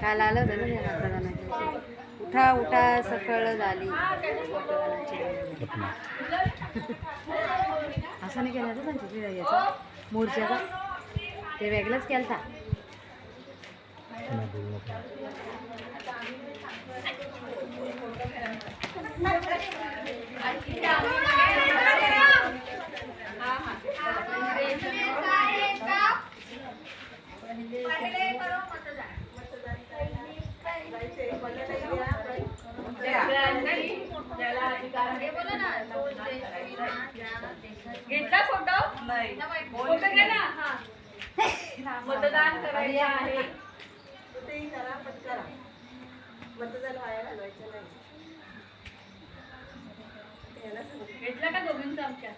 काल आलं होतं ना दिवशी. उठा उठा सकळ झाली. असं नाही केलं होतं ना तिथे याचा? मोर्चाचा ते वेगळंच केलता. घेतला फोटो फोटो घे ना. हा. मतदान करायचं आहे. घेतला का दोघींचा आमच्या?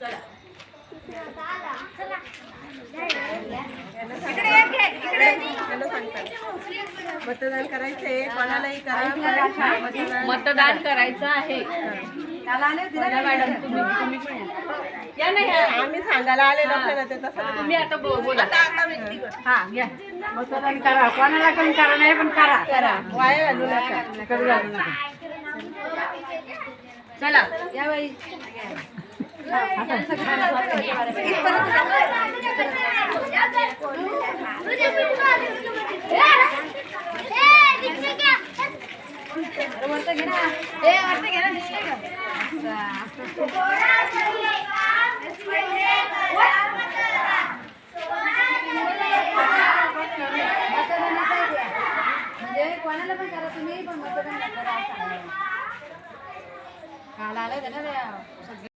चला. मतदान कोणालाही मतदान करायचं आहे. काल आले होते ना मॅडम तुम्ही तुम्ही पण या. या या. आम्ही सांगायला आले लोकांना ते तसं तुम्ही आता बोला. हा घ्या मतदान करा. कोणाला पण करा नाही पण करा. करा. वाया घालू नका. करू घालू नका. चला. या बाई. कोणाला पण करा तुम्ही पण मग काल आलं त्याला